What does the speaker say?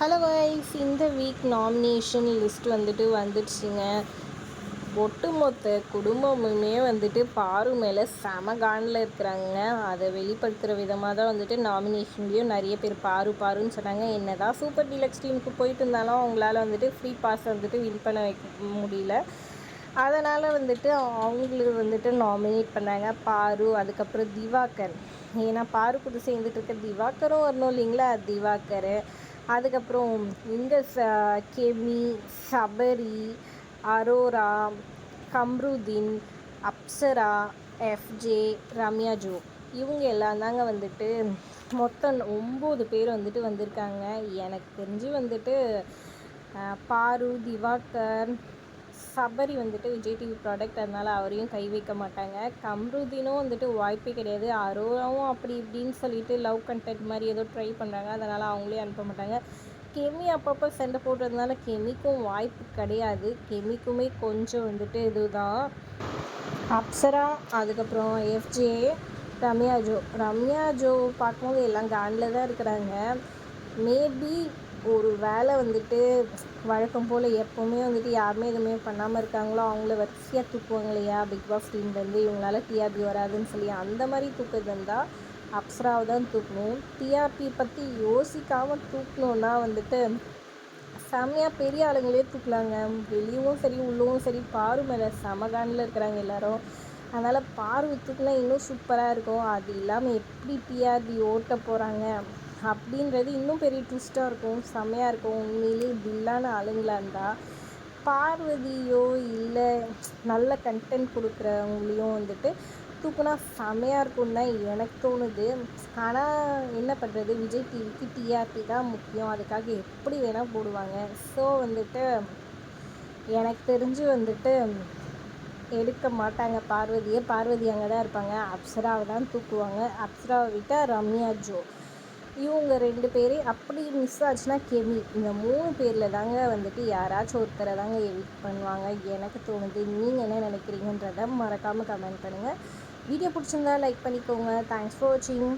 Hello wise இந்த week nomination list வந்துட்டு வந்துடுச்சுங்க. ஒட்டுமொத்த குடும்பமுமே வந்துட்டு பாரு மேலே செம காண்டில் இருக்கிறாங்க. அதை வெளிப்படுத்துகிற விதமாக தான் வந்துட்டு நாமினேஷன்லேயும் நிறைய பேர் பாரு பாருன்னு சொன்னாங்க. என்ன தான் சூப்பர் டீலக்ஸ் டீமுக்கு போயிட்டு இருந்தாலும் அவங்களால வந்துட்டு ஃப்ரீ பாஸ் வந்துட்டு வின் பண்ண வைக்க முடியல. அதனால் வந்துட்டு அவங்களுக்கு வந்துட்டு நாமினேட் பண்ணாங்க. பாரு அதுக்கப்புறம் திவாகர். ஏன்னா பாரு கூட சேர்ந்துட்டு இருக்க திவாகரும் வரணும் இல்லைங்களா? திவாகர். அதுக்கப்புறம் இந்த ச Kemy Sabari Aurora Kamrudeen Apsara FJ Ramya Joe. இவங்க எல்லாம் தாங்க வந்துட்டு மொத்தம் ஒம்பது பேர் வந்துட்டு வந்திருக்காங்க. எனக்கு தெரிஞ்சு வந்துட்டு பாரு திவாகர் சபரி வந்துட்டு விஜய் டிவி ப்ராடக்ட் அதனால் அவரையும் கை வைக்க மாட்டாங்க. கம்ருதீனும் வந்துட்டு வாய்ப்பே கிடையாது. அரோராவும் அப்படி இப்படின்னு சொல்லிட்டு லவ் கண்டென்ட் மாதிரி ஏதோ ட்ரை பண்ணுறாங்க அதனால் அவங்களே அனுப்ப மாட்டாங்க. கெமி அப்பப்போ சண்டை போடுறதுனால கெமிக்கும் வாய்ப்பு கிடையாது. கெமிக்குமே கொஞ்சம் வந்துட்டு இதுதான். அப்சரா அதுக்கப்புறம் FJ Ramya Joe Ramya Joe பார்க்கும்போது எல்லாம் காண்டில் தான் இருக்கிறாங்க. மேபி ஒரு வேலை வந்துட்டு வழக்கம் போல் எப்போவுமே வந்துட்டு யாருமே எதுவுமே பண்ணாமல் இருக்காங்களோ அவங்கள வரிசையாக தூக்குவாங்க இல்லையா பிக் பாஸ் டீம்லேருந்து இவங்களால டிஆர்பி வராதுன்னு சொல்லி அந்த மாதிரி தூக்குறது இருந்தால் அப்சராவை தான் தூக்கணும் டிஆர்பி பற்றி யோசிக்காமல் தூக்கணுன்னா வந்துட்டு செம்மையாக பெரிய ஆளுங்களே தூக்கலாங்க. வெளியவும் சரி உள்ளவும் சரி பாரு மேலே சமகானில் இருக்கிறாங்க எல்லோரும். அதனால் பார்வை தூக்குனா இன்னும் சூப்பராக இருக்கும். அது இல்லாமல் எப்படி டிஆர்பி ஓட்ட போகிறாங்க அப்படின்றது இன்னும் பெரிய ட்விஸ்ட்டாக இருக்கும். செம்மையாக இருக்கும். உண்மையிலேயே தில்லான ஆளுங்களாக இருந்தால் பார்வதியோ இல்லை நல்ல கண்டென்ட் கொடுக்குறவங்களையும் வந்துட்டு தூக்குனா செமையாக இருக்கும் தான் எனக்கு தோணுது. ஆனால் என்ன பண்ணுறது விஜய் டிவிக்கு டிஆர்பி தான் முக்கியம். அதுக்காக எப்படி வேணால் போடுவாங்க. ஸோ வந்துட்டு எனக்கு தெரிஞ்சு வந்துட்டு எடுக்க மாட்டாங்க பார்வதியை. பார்வதி அங்கே தான் இருப்பாங்க. அப்சராவை தான் தூக்குவாங்க. அப்சராவை விட்டால் ரம்யா ஜோ. இவங்க ரெண்டு பேரே அப்படி மிஸ் ஆச்சுன்னா கெமி. இந்த மூணு பேரில் தாங்க வந்துட்டு யாராச்சும் ஒருத்தரை தாங்க எவிட் பண்ணுவாங்க. எனக்கு தோணுது நீங்கள் என்ன நினைக்கிறீங்கன்றத மறக்காமல் கமெண்ட் பண்ணுங்கள் வீடியோ பிடிச்சிருந்தா லைக் பண்ணிக்கோங்க. தேங்க்ஸ் ஃபார் வாட்சிங்